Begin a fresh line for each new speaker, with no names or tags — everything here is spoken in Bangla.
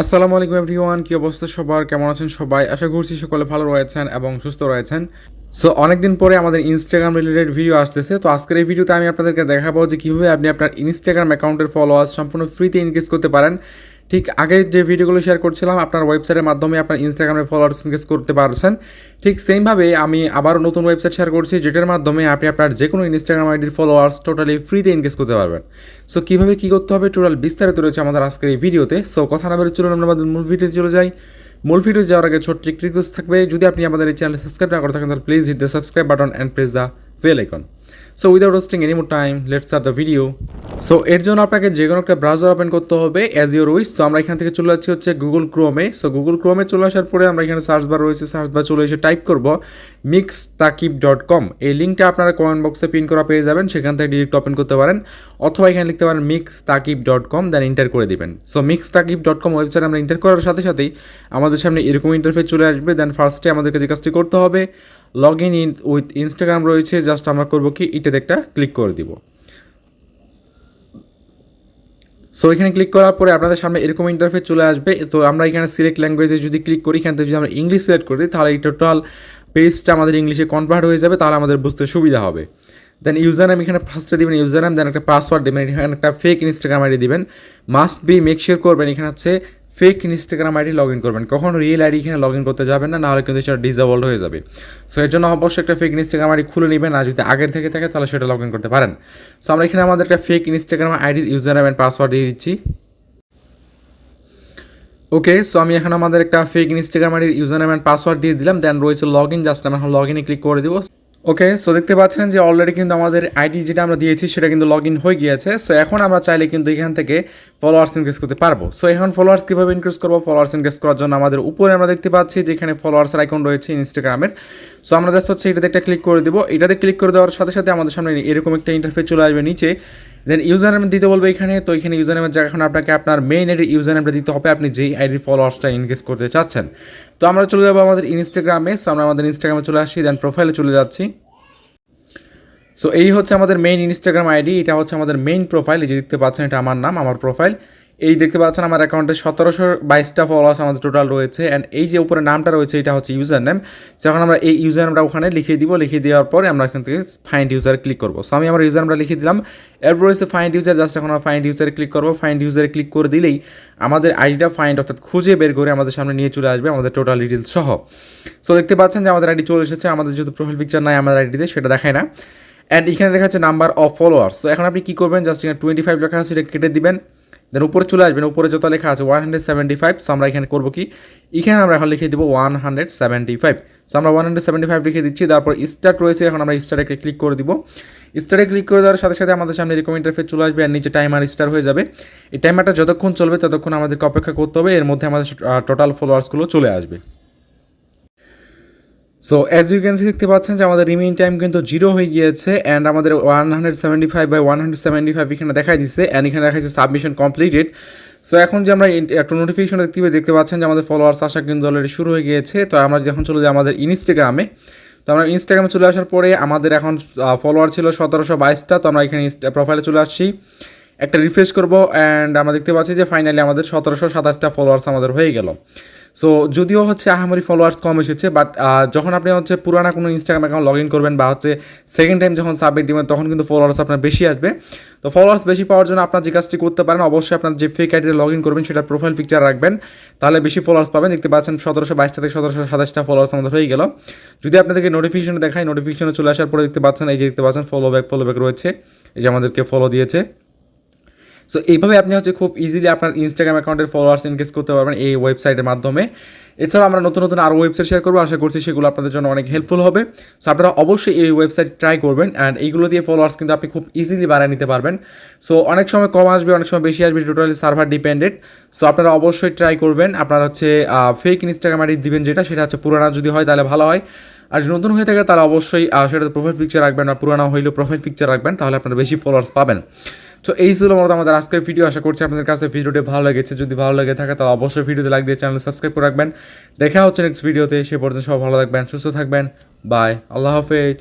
আসসালামু আলাইকুম এভরিওয়ান, কি অবস্থা সবার? কেমন আছেন সবাই? আশা করছি সকলে ভালো রয়েছেন এবং সুস্থ রয়েছেন। সো অনেকদিন পরে আমাদের ইনস্টাগ্রাম রিলেটেড ভিডিও আসতেছে। তো আজকের এই ভিডিওতে আমি আপনাদেরকে দেখাবো যে কীভাবে আপনি আপনার ইনস্টাগ্রাম অ্যাকাউন্টের ফলোয়ার্স সম্পূর্ণ ফ্রিতে ইনক্রিজ করতে পারেন। ঠিক আগে যে ভিডিওগুলো শেয়ার করছিলাম, আপনার ওয়েবসাইটের মাধ্যমে আপনার ইনস্টাগ্রামে ফলোয়ার্স ইনক্রিজ করতে পারছেন। ঠিক সেমভাবে আমি আবারও নতুন ওয়েবসাইট শেয়ার করছি, যেটার মাধ্যমে আপনি আপনার যে কোনো ইনস্টাগ্রাম আইডির ফলোয়ার্স টোটালি ফ্রিতে ইনক্রিজ করতে পারবেন। সো কীভাবে কী করতে হবে? টোটাল বিস্তারিত রয়েছে আমাদের আজকের এই ভিডিওতে। সো কথা না বেরো চলুন আমরা আমাদের মূল ভিডিওতে চলে যাই। মূল ভিডিও যাওয়ার আগে ছোট্ট একটি রিকোয়েস্ট থাকবে, যদি আপনি আমাদের এই চ্যানেল সাবস্ক্রাইব না করে থাকেন, তাহলে please hit the subscribe button and press the bell icon so without wasting any more time let's start the video so এর জন্য আপনাকে যে কোনো একটা ব্রাউজার ওপেন করতে হবে অ্যাজ ইউর উইস সো আমরা এখান থেকে চলে যাচ্ছি হচ্ছে গুগল ক্রোমে সো গুগল ক্রোমে চলে আসার পরে আমরা এখানে সার্চ বার রয়েছে সার্চ বার চলে এসে টাইপ করব মিক্স তাকিব ডট কম এই লিঙ্কটা আপনারা কমেন্ট বক্সে পিন করা পেয়ে যাবেন, সেখান থেকে ডিরেক্ট ওপেন করতে পারেন। অথবা এখানে লিখতে পারেন mix Takib dot com then enter করে দিবেন। So mix Takib dot com website আমরা ইন্টার করার সাথে সাথেই আমাদের সামনে এরকম ইন্টারফেস চলে আসবে। দেন ফার্স্টে আমাদেরকে যে কাজটি করতে হবে log in in with Instagram রয়েছে জাস্ট আমরা করব কি, এটাতে একটা ক্লিক করে দিব। সো এখানে ক্লিক করার পরে আপনাদের সামনে এরকম ইন্টারফেস চলে আসবে। তো আমরা এখানে সিলেক্ট ল্যাঙ্গুয়েজে যদি ক্লিক করি, এখান থেকে যদি আমরা ইংলিশ সিলেক্ট করে দিই, তাহলে এই টোটাল পেজটা আমাদের ইংলিশে কনভার্ট হয়ে যাবে, তাহলে আমাদের বুঝতে সুবিধা হবে। দেন ইউজার নাম এখানে ফার্স্টে দেবেন ইউজার নাম দেন একটা পাসওয়ার্ড দেবেন, এখানে একটা ফেক ইনস্টাগ্রাম আইডি দেবেন। মাস্ট বি মেক শিওর করবেন, এখানে হচ্ছে fake Instagram ID log in করবেন। কখন রিয়েল আইডি এখানে লগ ইন করতে যাবেন না, নাহলে কিন্তু সেটা ডিসেবল হয়ে যাবে। সো এর জন্য অবশ্যই একটা ফেক ইনস্টাগ্রাম আইডি খুলে নেবেন আর যদি আগের থেকে থাকে, তাহলে সেটা লগ ইন করতে পারেন। সো আমরা এখানে আমাদের একটা ফেক ইনস্টাগ্রাম আইডির ইউজার নাম অ্যান্ড পাসওয়ার্ড দিয়ে দিচ্ছি। ওকে সো আমি এখন আমাদের একটা ফেক ইনস্টাগ্রাম আইডির ইউজার নেম অ্যান্ড পাসওয়ার্ড দিয়ে দিলাম দেন রয়েছে লগ ইন জাস্ট আমি এখন লগ ইনে ক্লিক করে দিব। ওকে সো দেখতে পাচ্ছেন যে অলরেডি কিন্তু আমাদের আইডি যেটা আমরা দিয়েছি, সেটা কিন্তু লগ ইন হয়ে গিয়েছে। সো এখন আমরা চাইলে কিন্তু এখান থেকে ফলোয়ার্স ইনক্রিজ করতে পারব। সো এখন ফলোয়ার্স কীভাবে ইনক্রিজ করব? ফলোয়ার্স ইনক্রিজ করার জন্য আমাদের উপরে আমরা দেখতে পাচ্ছি যেখানে ফলোয়ার্সের আইকন রয়েছে ইনস্টাগ্রামের সো আমরা জাস্ট হচ্ছে এটাতে একটা ক্লিক করে দেবো। এটাতে ক্লিক করে দেওয়ার সাথে সাথে আমাদের সামনে এরকম একটা ইন্টারফেস চলে আসবে নিচে। দেন ইউজার নেম দিতে বলব এখানে, তো এখানে ইউজার নেমের জায়গা এখন আপনাকে আপনার মেইন আইডি ইউজার নেমটা দিতে হবে। আপনি যেই আইডির ফলোয়ার্সটা ইনক্রিজ করতে চাচ্ছেন। তো আমরা চলে যাব আমাদের ইনস্টাগ্রামে সো আমরা আমাদের ইনস্টাগ্রামে চলে আসি দেন প্রোফাইলে চলে যাচ্ছি। সো এই হচ্ছে আমাদের মেইন ইনস্টাগ্রাম আইডি এটা হচ্ছে আমাদের মেইন প্রোফাইল এই যে দেখতে পাচ্ছেন, এটা আমার নাম, আমার প্রোফাইল এই দেখতে পাচ্ছেন আমার অ্যাকাউন্টে সতেরোশো বাইশটা ফলোয়ার্স আমাদের টোটাল রয়েছে অ্যান্ড এই যে উপরে নামটা রয়েছে, এটা হচ্ছে ইউজার নেম যখন আমরা এই ইউজার নামটা ওখানে লিখিয়ে দিব, লিখিয়ে দেওয়ার পরে আমরা এখান থেকে ফাইন্ড ইউজার ক্লিক করব। সো আমি আমার ইউজার নামটা লিখে দিলাম। এরপর রয়েছে ফাইন্ড ইউজার জাস্ট এখন আমরা ফাইন্ড ইউজারে ক্লিক করব। ফাইন্ড ইউজারে ক্লিক করে দিলেই আমাদের আইডিটা ফাইন্ড অর্থাৎ খুঁজে বের করে আমাদের সামনে নিয়ে চলে আসবে আমাদের টোটাল ডিটেলস সহ। সো দেখতে পাচ্ছেন যে আমাদের আইডি চলে এসেছে, আমাদের যেহেতু প্রোফাইল পিকচার নাই আমাদের আইডিতে সেটা দেখায় না। অ্যান্ড এখানে দেখা যাচ্ছে নাম্বার অফ ফলোয়ার্স তো এখন আপনি কী করবেন? জাস্ট এখানে টোয়েন্টি ফাইভ লেখা আছে, এটা কেটে দিবেন। দেন উপরে চলে আসবেন, উপরে যত লেখা আছে one hundred seventy five so আমরা এখানে করব কি? এখানে আমরা এখন লিখে দেবো one hundred seventy five so আমরা ওয়ান হান্ড্রেড সেভেন্টি ফাইভ লিখে দিচ্ছি, তারপর স্টার্ট রয়েছে, এখন আমরা স্টার্টে ক্লিক করে দিব। স্টারে ক্লিক করে দেওয়ার সাথে সাথে আমাদের সামনে এরকম ইন্টারফেস চলে আসবে আর নিচে টাইমার স্টার হয়ে যাবে। এই টাইমারটা যতক্ষণ চলবে, ততক্ষণ আমাদেরকে অপেক্ষা করতে হবে, এর মধ্যে আমাদের টোটাল ফলোয়ার্সগুলো চলে আসবে। So as you can see দেখতে পাচ্ছেন যে আমাদের রিমেইন টাইম কিন্তু জিরো হয়ে গিয়েছে অ্যান্ড আমাদের one hundred seventy five by one hundred seventy five এখানে দেখাই দিচ্ছে অ্যান্ড এখানে দেখাচ্ছে সাবমিশন কমপ্লিটেড সো এখন যে আমরা একটা নোটিফিকেশন দেখতে পাই, দেখতে পাচ্ছেন যে আমাদের ফলোয়ার্স আসা কিন্তু অলরেডি শুরু হয়ে গিয়েছে। তো আমরা যখন চলে যাই আমাদের ইনস্টাগ্রামে তো আমরা ইনস্টাগ্রামে চলে আসার পরে আমাদের এখন ফলোয়ার ছিল সতেরোশো বাইশটা। তো আমরা এখানে প্রোফাইলে চলে আসছি। একটা রিফ্রেশ করব অ্যান্ড আমরা দেখতে পাচ্ছি যে ফাইনালি আমাদের সতেরোশো সাতাশটা ফলোয়ার্স আমাদের হয়ে গেল। সো যদিও হচ্ছে আহামারি ফলোয়ার্স কম এসেছে বাট যখন আপনি হচ্ছে পুরানা কোনো ইনস্টাগ্রাম অ্যাকাউন্ট লগ ইন করবেন বা হচ্ছে সেকেন্ড টাইম যখন সাবমিট দেবেন, তখন কিন্তু ফলোয়ার্স আপনার বেশি আসবে। তো ফলোয়ার্স বেশি পাওয়ার জন্য আপনার যে কাজটি করতে পারেন, অবশ্যই আপনার যে ফেক আইডিতে লগ ইন করবেন সেটা প্রোফাইল পিকচার রাখবেন। তাহলে বেশি ফলোয়ার্স পাবেন। দেখতে পাচ্ছেন সতেরোশো বাইশটা থেকে সতেরোশো সাতাশটা ফলোয়ার্স আমাদের হয়ে গেল। যদি আপনাদেরকে নোটিফিকেশন দেখায় নোটিফিকেশনে চলে আসার পরে দেখতে পাচ্ছেন, এই যে দেখতে পাচ্ছেন ফলো ব্যাক ফলো ব্যাক রয়েছে। এই যে আমাদেরকে ফলো দিয়েছে। সো এইভাবে আপনি হচ্ছে খুব ইজিলি আপনার ইনস্টাগ্রাম অ্যাকাউন্টের ফলোয়ার্স ইনক্রিজ করতে পারবেন এই ওয়েবসাইটের মাধ্যমে। এছাড়া আমরা নতুন নতুন আরও ওয়েবসাইট শেয়ার করব, আশা করছি সেগুলো আপনাদের জন্য অনেক হেল্পফুল হবে। সো আপনারা অবশ্যই এই ওয়েবসাইট ট্রাই করবেন অ্যান্ড এইগুলো দিয়ে ফলোয়ার্স কিন্তু আপনি খুব ইজিলি বাড়ায় নিতে পারবেন। সো অনেক সময় কম আসবে, অনেক সময় বেশি আসবে টোটালি সার্ভার ডিপেন্ডেন্ট সো আপনারা অবশ্যই ট্রাই করবেন। আপনারা হচ্ছে ফেক ইনস্টাগ্রাম আইডি দিবেন যেটা, সেটা হচ্ছে পুরানা যদি হয় তাহলে ভালো হয়। আর যদি নতুন হয়ে থাকে তারা অবশ্যই সেটাতে প্রোফাইল পিকচার রাখবেন বা পুরানো হইলেও প্রোফাইল পিকচার রাখবেন, তাহলে আপনারা বেশি ফলোয়ার্স পাবেন। তো এই ছিল মূলত আমাদের আজকের ভিডিও আশা করছি আপনাদের কাছে ভিডিওটি ভালো লেগেছে। যদি ভালো লেগে থাকে, তাহলে অবশ্যই ভিডিওতে লাইক দিয়ে চ্যানেল সাবস্ক্রাইব করে রাখবেন। দেখা হচ্ছে নেক্সট ভিডিওতে সে পর্যন্ত সব ভালো থাকবেন, সুস্থ থাকবেন। বাই আল্লাহ হাফেজ।